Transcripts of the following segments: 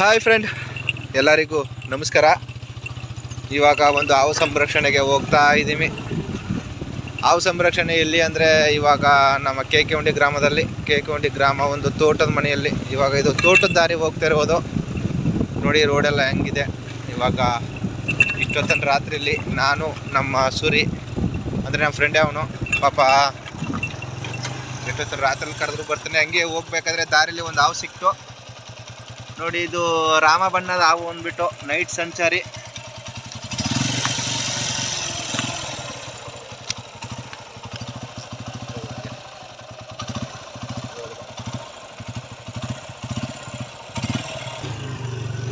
Hi friend ಎಲ್ಲರಿಗೂ ನಮಸ್ಕಾರ. ಇವಾಗ ಒಂದು ಹಾವು ಸಂರಕ್ಷಣೆಗೆ ಹೋಗ್ತಾ ಇದ್ದೀವಿ. ಹಾವು ಸಂರಕ್ಷಣೆ ಎಲ್ಲಿ ಅಂದರೆ ಇವಾಗ ನಮ್ಮ ಕೆ ಕೆ ಉಂಡಿ ಗ್ರಾಮದಲ್ಲಿ. ಕೆ ಕೆ ಉಂಡಿ ಗ್ರಾಮ ಒಂದು ತೋಟದ ಮನೆಯಲ್ಲಿ. ಇವಾಗ ಇದು ತೋಟದ ದಾರಿ ಹೋಗ್ತಾ ಇರ್ಬೋದು ನೋಡಿ ರೋಡೆಲ್ಲ ಹೆಂಗಿದೆ. ಇವಾಗ ಇಷ್ಟೊತ್ತನ ರಾತ್ರಿಲಿ ನಾನು, ನಮ್ಮ ಸೂರಿ, ಅಂದರೆ ನಮ್ಮ ಫ್ರೆಂಡೇ ಅವನು, ಪಾಪ ಎಷ್ಟೊತ್ತನ ರಾತ್ರಿ ಕರೆದ್ರು ಬರ್ತಾನೆ. ಹಂಗೆ ಹೋಗ್ಬೇಕಾದ್ರೆ ದಾರಿಲಿ ಒಂದು ಹಾವು ಸಿಕ್ತು. ನೋಡಿ, ಇದು ರಾಮ ಬಣ್ಣದ ಹಾವು ಅಂದ್ಬಿಟ್ಟು ನೈಟ್ ಸಂಚಾರಿ.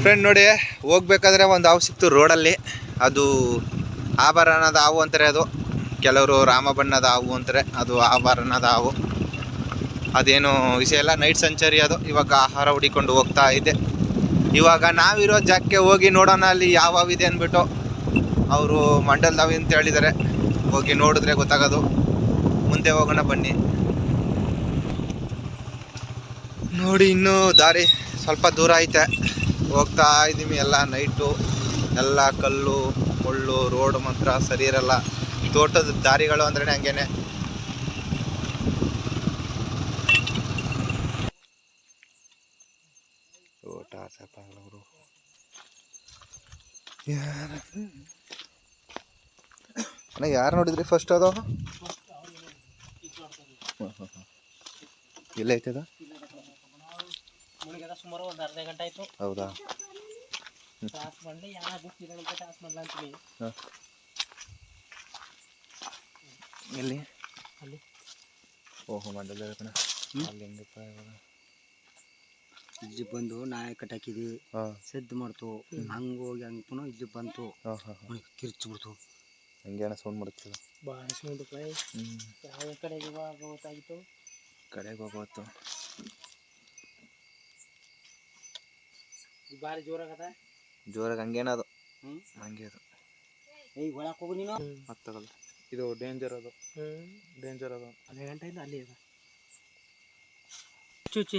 ಫ್ರೆಂಡ್ ನೋಡಿ, ಹೋಗ್ಬೇಕಾದ್ರೆ ಒಂದು ಹಾವು ಸಿಕ್ತು ರೋಡಲ್ಲಿ. ಅದು ಆಭರಣದ ಹಾವು ಅಂತಾರೆ ಅದು. ಕೆಲವರು ರಾಮ ಬಣ್ಣದ ಹಾವು ಅಂತಾರೆ. ಅದು ಆಭರಣದ ಹಾವು. ಅದೇನು ವಿಷಯ ಇಲ್ಲ. ನೈಟ್ ಸಂಚಾರಿ ಅದು. ಇವಾಗ ಆಹಾರ ಹುಡಿಕೊಂಡು ಹೋಗ್ತಾ ಇದೆ. ಇವಾಗ ನಾವಿರೋ ಜಾಗಕ್ಕೆ ಹೋಗಿ ನೋಡೋಣ ಅಲ್ಲಿ ಯಾವ ಇದೆ ಅಂದ್ಬಿಟ್ಟು ಅವರು ಮಂಡಲ್ ಹಾವು ಅಂತ ಹೇಳಿದ್ದಾರೆ. ಹೋಗಿ ನೋಡಿದ್ರೆ ಗೊತ್ತಾಗೋದು. ಮುಂದೆ ಹೋಗೋಣ ಬನ್ನಿ. ನೋಡಿ ಇನ್ನೂ ದಾರಿ ಸ್ವಲ್ಪ ದೂರ ಐತೆ. ಹೋಗ್ತಾ ಇದ್ದೀವಿ ಎಲ್ಲ ನೈಟು ಎಲ್ಲ ಕಲ್ಲು, ಮುಳ್ಳು ರೋಡ್ ಮಾತ್ರ ಸರಿ ಇರಲ್ಲ. ತೋಟದ ದಾರಿಗಳು ಅಂದ್ರೆ ಹಂಗೇನೆ. ತೋಟ ಸಪಾಲವರು ಅಣ್ಣ ಯಾರು ನೋಡಿದ್ರಿ ಫಸ್ಟ್ ಅದು ಎಲ್ಲ ಐತದ ಸುಮಾರು ಒಂದು ಅರ್ಧ ಗಂಟೆ ಆಯ್ತು ಹೌದಾ ಟಾಸ್ ಮಾಡಿ ಯಾರು ಟಾಸ್ ಅಂತೀನಿ ಎಲ್ಲಿ ಅಲ್ಲಿ ಓಹೋ ಮಂಡಲ ಅಲ್ಲಿ ಹೆಂಗಪ್ಪ ಇವಾಗ ಇಲ್ಲಿ ಬಂದು ನಾಯಿ ಕಟ್ಟಾಕಿದ್ವಿ ಹಾಂ. ಸದ್ದು ಮಾಡ್ತು. ಹಂಗ ಹೋಗಿ ಹಂಗೆ ಪುನಃ ಇಲ್ಲಿ ಬಂತು. ಕಿರ್ಚಿ ಹಾಂ ಹಾಂ. ಕಿರ್ಚು ಬಿಡ್ತು. ಹಂಗೇನ ಸೌಂಡ್ ಮಾಡುತ್ತೆ ಭಾಳ ಸೌಂಡ್ ಯಾವ ಕಡೆಗೆ ಹೋಗೋತ್ತಾಗಿತ್ತು ಗೊತ್ತಾಗಿತ್ತು? ಕಡೆಗೆ ಹೋಗೋತ್ತು ಇದು ಭಾರಿ ಜೋರಾಗದ ಜೋರಾಗಿ ಹಂಗೇನದು ಹ್ಞೂ ಹಂಗೆ ಅದು. ಏಯ್ ಒಳಗೆ ಹೋಗು ನೀನು. ಮತ್ತಾಗಲ್ಲ ಇದು ಡೇಂಜರ್ ಅದು. ಹ್ಞೂ ಡೇಂಜರ್ ಅದು. ಅರ್ಧ ಗಂಟೆಯಿಂದ ಅಲ್ಲಿ ಅದ. ಚುಚ್ಚಿ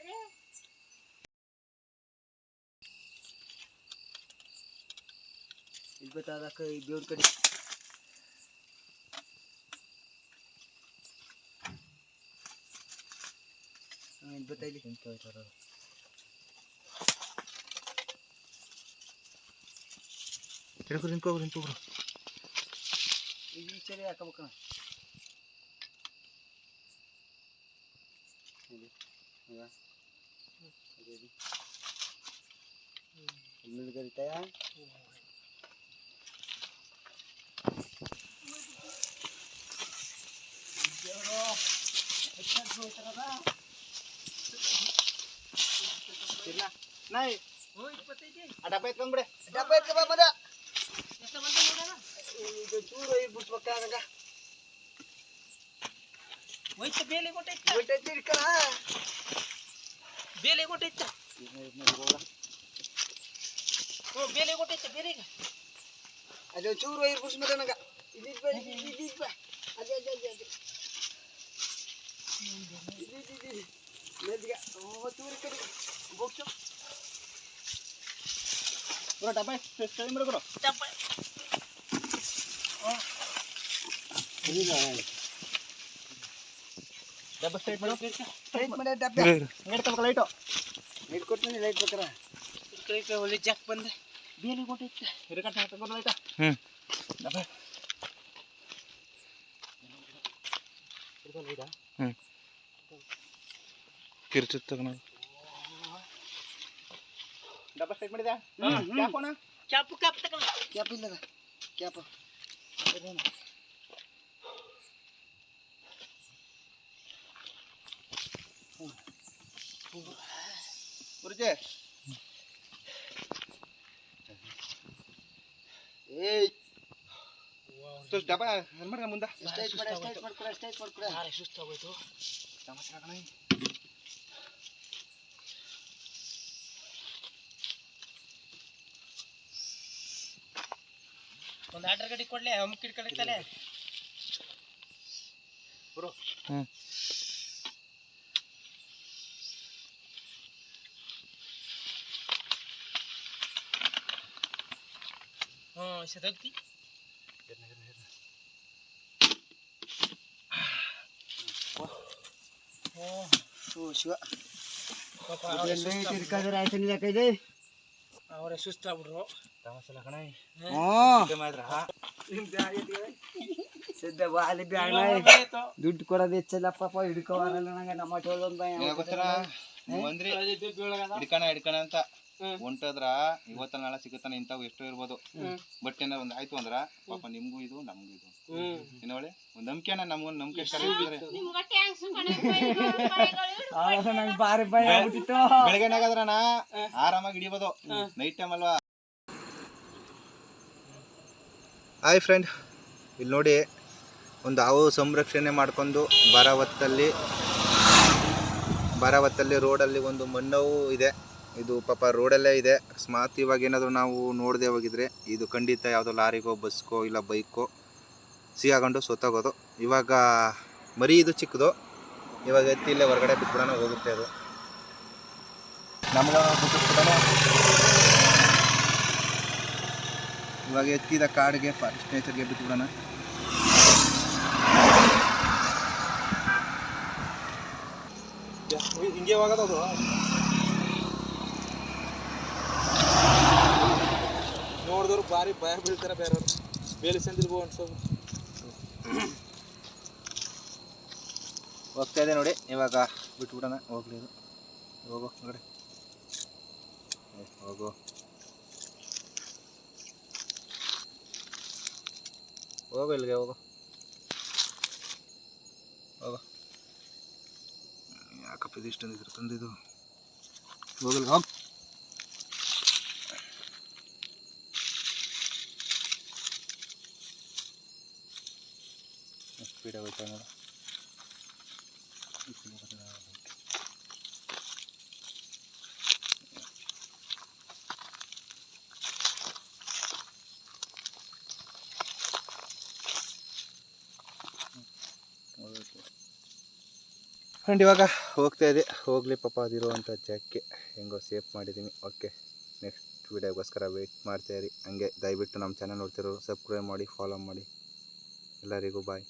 ಈ ದೇವ್ರ ಕಡೆ ಇಲ್ಲಿ ಬತ್ತ ಇಲ್ಲಿ ಹಿಡ್ಕೊ ನಿಂತ್ಕೊ ನಿಂತ್ಕೊಬ್ರು ಈ ಚಳಿ ಹಾಕಬೇಕಣ ಕರಿತಾಯ ನಾಯಿ ಡಬ್ಬ ಎತ್ಕೊಂಡ್ಬಿಡೆ ಡಬ್ಬ ಎತ್ಕೊಂಬ ಮದ ಇದು ಚೂರು ಬಿಟ್ಬೇಕಾಗ ಹೋಯ್ತು ಬೇಲೆ ಕೊಟ್ಟೈತ ಬಿಟ್ಟೈತಿ ಇಡ್ಕಣ ಬೇಲೆ ಕೊಟ್ಟೈತ ಹ್ಞೂ ಬೇಲೆ ಕೊಟ್ಟೈತ ಬೇಲೆಗ ಅದು ಚೂರು ಐದು ಬಿಡ್ಸ್ ಮದ ನಂಗ ಇದಿದ್ ಬಾ ಇದಿದ್ ಇದಿದ್ ಬಾ ಅದೇ ಅದೇ ಅದೇ ಅದೇ ಇದಿದ್ ಇದಿದ್ ಮೆದ್ಗ ಓ ಚೂರು ಈ ಕಡೆ ಬೋಕ್ಸು ಬರೋ ಡಬ್ಬ ಸ್ಟಡಿ ಮಾಡಿ ಬರೋ ಡಬ್ಬ ಡಬ್ಬ ಸ್ಟ್ರೈಟ್ ಮಾಡು ಸ್ಟ್ರೈಟ್ ಮಾಡಿ ಡಬ್ಬ ನೀಡ್ತಬೇಕ ಲೈಟು ನೀಡ್ ಕೊಡ್ತೀನಿ ಲೈಟ್ ಬೇಕಾರ ಕೈ ಕೈ ಒಳ್ಳೆ ಜಾಕ್ ಬಂದೆ ಬೇಲೆ ಕೊಟ್ಟೈತ ಹಿಡ್ಕೊಂಡು ಹಾಕ್ಬೇಕು ಲೈಟ ಹ್ಞೂ ಡಬ್ಬ ಹ್ಞೂ ಕಿರ್ಚುತ್ತ ಕಣ ಡಬ್ಬ ಸೆಟ್ ಮಾಡಿದ ಕ್ಯಾಪೋನ ಕ್ಯಾಪು ಕ್ಯಾಪ್ ತಗೊಂಡ ಕ್ಯಾಪ್ ಇಲ್ಲದ? ಕ್ಯಾಪ್ ಗುರುಜಿ. ಏಯ್. ತೋರ್ಸ್ ಡಬ್ಬ ಮಾಡ್ರ ಮುಂದ? ಎಷ್ಟೈತ್ ಮಾಡಿ ಎಷ್ಟೈತ್ ಮಾಡ್ಕೊಡ ಎಷ್ಟೈತ್ ಮಾಡ್ಕೊಡ ಸುಸ್ತಾಗೋಯ್ತು ಒಂದು ಆರ್ಡರ್ ಗಡಿ ಕೊಡ್ಲೆ ಹಮ್ಮಿಕ್ ಇಟ್ಕೊಂಡಿರ್ತಾನೆ ಹ್ಮ್ ಹ್ಞೂ ಸದಗ್ತಿ ಓ ಶಿವ ಪಾಪ ಇದೆಲ್ಲ ತಿರ್ಕಾದ್ರೆ ಆಯ್ತು ನಿಲ್ಲಕೈದೆ ಅವರೇ ಸುಸ್ತಾಗ್ಬಿಟ್ರು ದುಡ್ಡು ಕೊಡೋದು ಹೆಚ್ಚಲ್ಲಪ್ಪ ಹಿಡ್ಕೋವಾರಲ್ಲ ನಂಗೆ ನಮ್ಮ ಹಿಡ್ಕೋಣ ಹಿಡ್ಕಣ ಹಿಡ್ಕಣ ಅಂತ. ಹೊಂಟದ್ರ ಇವತ್ತ ನಾಳೆ ಸಿಗುತ್ತಾನೆ ಇಂಥವು ಎಷ್ಟೋ ಇರ್ಬೋದು. ಬಟ್ ಏನಾರ ಒಂದ್ ಆಯ್ತು ಅಂದ್ರ ಪಾಪ ನಿಮ್ಗೂ ಇದು ನಮ್ಗೂ ಇದು. ಏನೋ ಹೇಳಿ? ಒಂದ್ ನಂಬಿಕೆನ ನಮ್ಗೊಂದ್ ನಂಬಿಕೆ ಬೆಳಗ್ಗೆನಾಗದ್ರಣ ಆರಾಮಾಗಿ ಹಿಡಿಬೋದು. ನೈಟ್ ಟೈಮ್ ಅಲ್ವಾ? ಹಾಯ್ ಫ್ರೆಂಡ್ ಇಲ್ಲಿ ನೋಡಿ, ಒಂದು ಹಾವು ಸಂರಕ್ಷಣೆ ಮಾಡ್ಕೊಂಡು ಬರಾವತ್ತಲ್ಲಿ ರೋಡ್ ರೋಡಲ್ಲಿ ಒಂದು ಮಣ್ಣವು ಇದೆ. ಇದು ಪಾಪ ರೋಡಲ್ಲೇ ಇದೆ. ಅಕಸ್ಮಾತ್ ಇವಾಗ ಏನಾದರೂ ನಾವು ನೋಡದೆ ಹೋಗಿದ್ರೆ, ಇದು ಖಂಡಿತ ಯಾವುದೋ ಲಾರಿಗೋ ಬಸ್ಗೋ ಇಲ್ಲ ಬೈಕೋ ಸಿಗಾಕೊಂಡು ಸೊತ್ತಾಗೋದು ಇವಾಗ ಮರಿ ಇದು ಚಿಕ್ಕದು. ಇವಾಗ ಎತ್ತಿ ಇಲ್ಲೇ ಹೊರಗಡೆ ಬಿಟ್ಬಿಡೋಣ ಹೋಗುತ್ತೆ ಅದು. ನಮ್ಗೆ ಇವಾಗ ಎತ್ತಿದ ಕಾಡಿಗೆ ಫಾರೆಸ್ಟ್ ನೇಚರ್ಗೆ ಬಿಟ್ಬಿಡೋಣ. ಹಿಂಗೆ ಹೋಗೋದು ನೋಡಿದವ್ರು ಭಾರಿ ಭಯ ಬೀಳ್ತಾರೆ ಬೇರೆಯವ್ರು. ಬೇಲಿ ಸಂದಿಲ್ಗೋ ಅನ್ಸೋದು. ಹೋಗ್ತಾ ಇದೆ ನೋಡಿ ಇವಾಗ ಬಿಟ್ಬಿಡೋಣ ಹೋಗ್ಲಿ ಹೋಗು ಹೋಗೋ ಹೋಗು. ಹೋಗು ಇಲ್ಲಿಗೆ ಹೋಗು. ಹೋಗು. ಯಾಕಪ್ಪ ಇದು ಇಷ್ಟೊಂದು ಇದ್ರ ತಂದಿದ್ದು? ಹೋಗಲ್ಲ ಹೋಗ್. ಸ್ಪೀಡ್ ಹೋಗ್ತಾ ಫ್ರೆಂಡ್ ಇವಾಗ ಹೋಗ್ತಾ ಇದೆ. ಹೋಗಲಿ ಪಾಪ ಅದಿರುವಂಥ ಜಾಗಕ್ಕೆ ಹೆಂಗೋ ಸೇಫ್ ಮಾಡಿದ್ದೀನಿ ಓಕೆ ನೆಕ್ಸ್ಟ್ ವೀಡಿಯೋಗೋಸ್ಕರ ವೆಯ್ಟ್ ಮಾಡ್ತಾ ಇರಿ. ಹಂಗೆ ದಯವಿಟ್ಟು ನಮ್ಮ ಚಾನಲ್ ನೋಡ್ತಿರೋರು ಸಬ್ಸ್ಕ್ರೈಬ್ ಮಾಡಿ ಫಾಲೋ ಮಾಡಿ. ಎಲ್ಲರಿಗೂ ಬಾಯ್